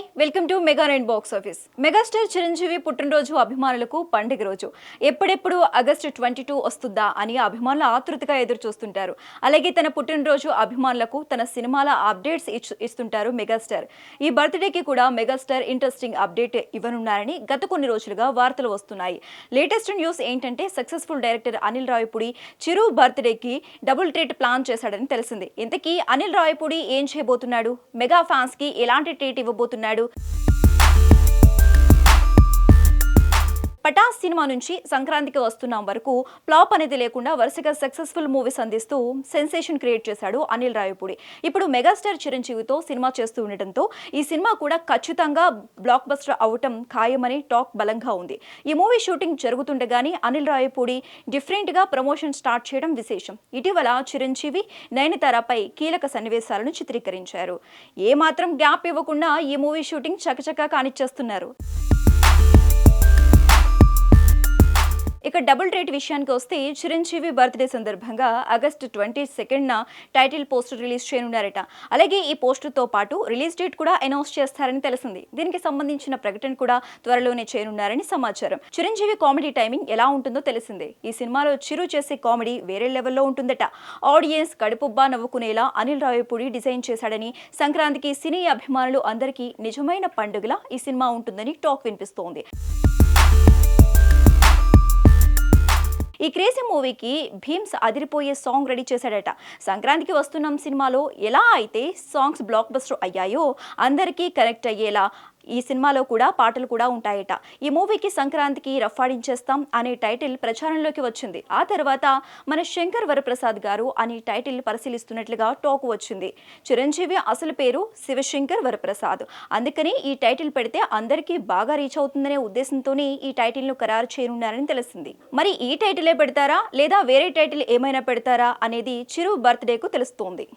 Bye. Welcome to mega nine box office. Megastar Chiranjeevi పుట్టినరోజు అభిమానులకు పండుగ రోజు. ఎప్పుడెప్పుడు ఆగస్టు ట్వంటీ టూ వస్తుందా అని అభిమానులు ఆతృతగా ఎదురు చూస్తుంటారు అలాగే తన పుట్టినరోజు అభిమానులకు తన సినిమాల అప్డేట్స్ ఇస్తుంటారు మెగాస్టార్. ఈ బర్త్డేకి కూడా మెగాస్టార్ ఇంట్రెస్టింగ్ అప్డేట్ ఇవ్వనున్నారని గత కొన్ని రోజులుగా వార్తలు వస్తున్నాయి. లేటెస్ట్ న్యూస్ ఏంటంటే సక్సెస్ఫుల్ డైరెక్టర్ అనిల్ రావిపూడి చిరు బర్త్డేకి డబుల్ ట్రీట్ ప్లాన్ చేశాడని తెలిసింది. ఇంతకీ అనిల్ రావిపూడి ఏం చేయబోతున్నాడు? మెగా ఫ్యాన్స్కి ఎలాంటి ట్రీట్ ఇవ్వబోతున్నాడు? you. పటాస్ సినిమా నుంచి సంక్రాంతికి వస్తున్నాం వరకు ఫ్లాప్ అనేది లేకుండా వరుసగా సక్సెస్ఫుల్ మూవీస్ అందిస్తూ సెన్సేషన్ క్రియేట్ చేశాడు అనిల్ రాయపూడి ఇప్పుడు మెగాస్టార్ చిరంజీవితో సినిమా చేస్తూ ఉండటంతో ఈ సినిమా కూడా ఖచ్చితంగా బ్లాక్ బస్టర్ అవటం ఖాయమని టాక్ బలంగా ఉంది. ఈ మూవీ షూటింగ్ జరుగుతుండగానే అనిల్ రాయపూడి డిఫరెంట్గా ప్రమోషన్ స్టార్ట్ చేయడం విశేషం. ఇటీవల చిరంజీవి నయనతారపై కీలక సన్నివేశాలను చిత్రీకరించారు. ఏ మాత్రం గ్యాప్ ఇవ్వకుండా ఈ మూవీ షూటింగ్ చకచకా కానిచ్చేస్తున్నారు. ఇక డబుల్ రేట్ విషయానికి వస్తే చిరంజీవి బర్త్డే సందర్భంగా ఆగస్టు ట్వంటీ సెకండ్న టైటిల్ పోస్టర్ రిలీజ్ చేయనున్నారట. అలాగే ఈ పోస్టర్తో పాటు రిలీజ్ డేట్ కూడా అనౌన్స్ చేస్తారని తెలిసింది. దీనికి సంబంధించిన ప్రకటన కూడా త్వరలోనే చేయనున్నారని సమాచారం. చిరంజీవి కామెడీ టైమింగ్ ఎలా ఉంటుందో తెలిసిందే. ఈ సినిమాలో చిరు చేసే కామెడీ వేరే లెవెల్లో ఉంటుందట. ఆడియన్స్ కడుపుబ్బా నవ్వుకునేలా అనిల్ రావిపూడి డిజైన్ చేశాడని సంక్రాంతికి సినీ అభిమానులు అందరికీ నిజమైన పండుగలా ఈ సినిమా ఉంటుందని టాక్ వినిపిస్తోంది. ఈ క్రేజీ మూవీకి భీమ్స్ అదిరిపోయే సాంగ్ రెడీ చేశాడట. సంక్రాంతికి వస్తున్నాం సినిమాలో ఎలా అయితే సాంగ్స్ బ్లాక్ బస్టర్ అయ్యాయో అందరికీ కనెక్ట్ అయ్యేలా ఈ సినిమాలో కూడా పాటలు కూడా ఉంటాయట. ఈ మూవీకి సంక్రాంతికి రఫాడించేస్తాం అనే టైటిల్ ప్రచారంలోకి వచ్చింది. ఆ తర్వాత మన శంకర్ వరప్రసాద్ గారు అనే టైటిల్ పరిశీలిస్తున్నట్లుగా టాక్ వచ్చింది. చిరంజీవి అసలు పేరు శివశంకర్ వరప్రసాద్. అందుకని ఈ టైటిల్ పెడితే అందరికీ బాగా రీచ్ అవుతుందనే ఉద్దేశంతోనే ఈ టైటిల్ను ఖరారు చేయనున్నారని తెలిసింది. మరి ఈ టైటిలే పెడతారా? లేదా వేరే టైటిల్ ఏమైనా పెడతారా? అనేది చిరు బర్త్డేకు తెలుస్తోంది.